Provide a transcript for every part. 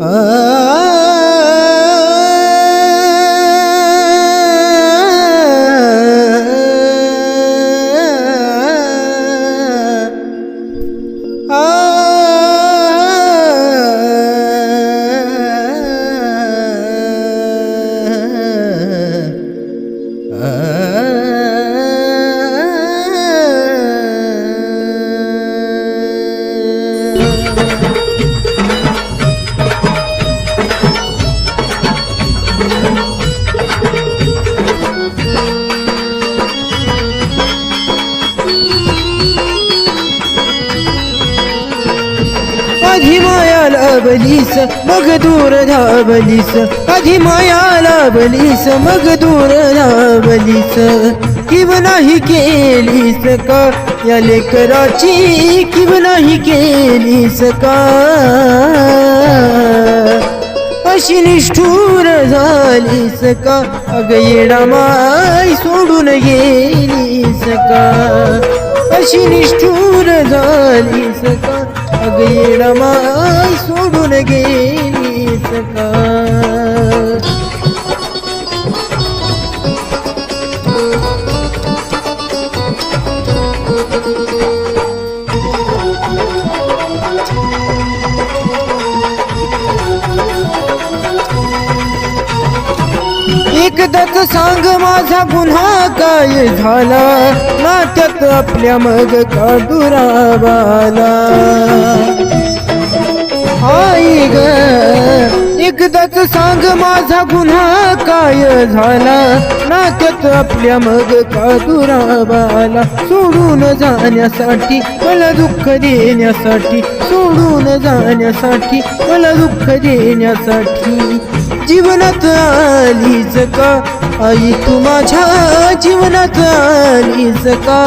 आधी लाभलीस मग दूर धावलीस आधी माया लाभलीस मग दूर धावलीस किव नाही केलीस का? या लेकराची किव नाही केलीस का? अशी निष्ठूर झालीस का? अग येडा माय सोडून गेलीस का? अशी निष्ठूर झालीस का? सगळी येडा सोडून गेली सका एकदाच सांग माझा गुन्हा काय झाला. नात्यात आपल्या मग का दुराबाला आई ग एकदाच सांग माझा गुन्हा काय झाला? नात्यात आपल्या मग का दुराबाला सोडून जाण्यासाठी मला दुःख देण्यासाठी. सोडून जाण्यासाठी मला दुःख देण्यासाठी. जीवनात आलीच का? आई तू माझ्या जीवनात आलीस का?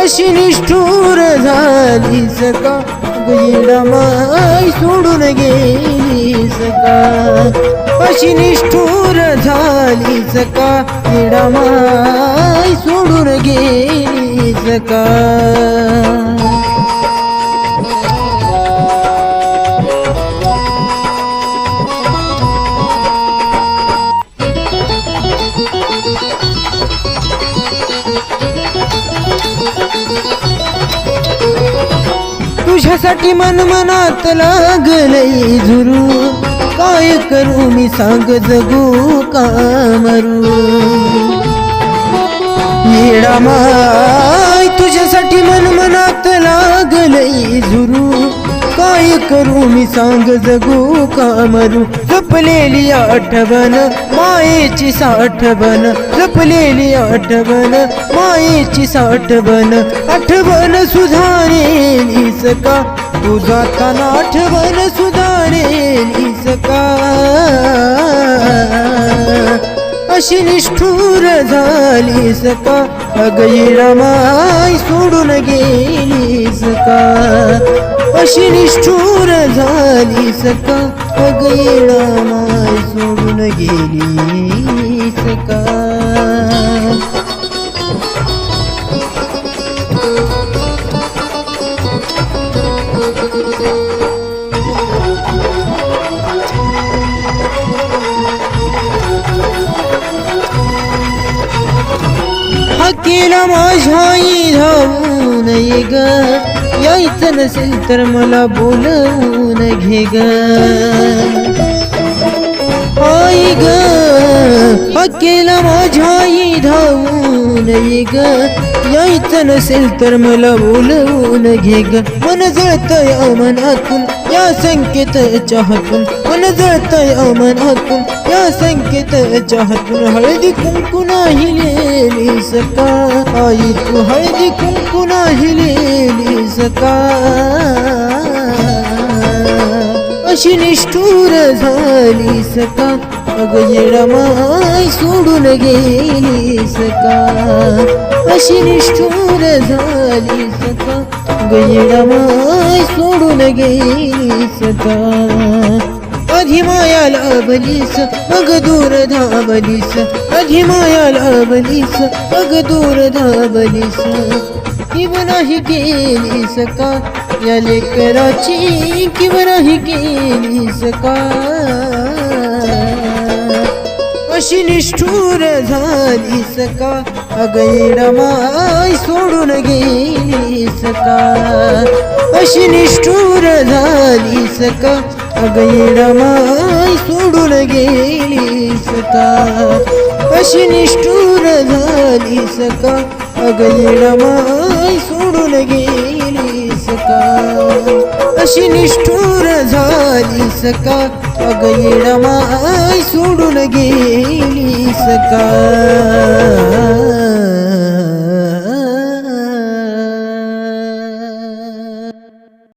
अशी निष्ठूर झालीस का? गैडा माय सोडून गेलीस का? अशी निष्ठूर झालीस का? गैडा माय सोडून गेलीस का? तुझ्यासाठी मन मनात लागलय झुरू. काय करू मी सांग जगू का मरू. येडा माय तुझ्यासाठी मन मनात लागलई झुरू. काय करू मी सांग जगू का मरू. जपलेली आठवण मायेची साठवण लपलेली आठवण मायेची साठवण आठवण सुधारेलीस का तू जाताना आठवण सुधारेलीस का अशी निष्ठूर झालीस का अगैरा माय सोडून गेलीस का अशी निष्ठूर झालीस का अगैरा माय सोडून गेलीस का तिला माझ्याही धावून ये ग. यायचं नसेल तर मला बोलवून घे ग. आई ग. अकेला माझ्याई धावून ये ग. यायचं नसेल तर मला बोलवून घे ग. मन जळतय मनातून या संकेत चाहतून मन जळतय मनातून या संकेत चाहतून हळदी कुंकू नाही सका. आई तू हळदी कुंकू नाही लेली सका. अशी निष्ठूर झाली सका अग येडमाय सोडून गेली सका अशी निष्ठूर झाली सका अग येडमाय सोडून गेली सका अधिमाया लाभलीस अग दूर धावलीस. अधिमाया लाभलीस अग दूर धावलीस. ही नाही केलीस का? या लेकराची किंवा नाही गेलीस का? अशी निष्ठूर झालीस का? अगैरमाय सोडून गेलीस का? अशी निष्ठूर झालीस का? अगैरमाय सोडून गेलीस का? अशी निष्ठूर झालीस का? अगैरमाय सोडून गेली का अशी निष्ठूर झालीस का? अगैरमाय सोडून गेलीस का?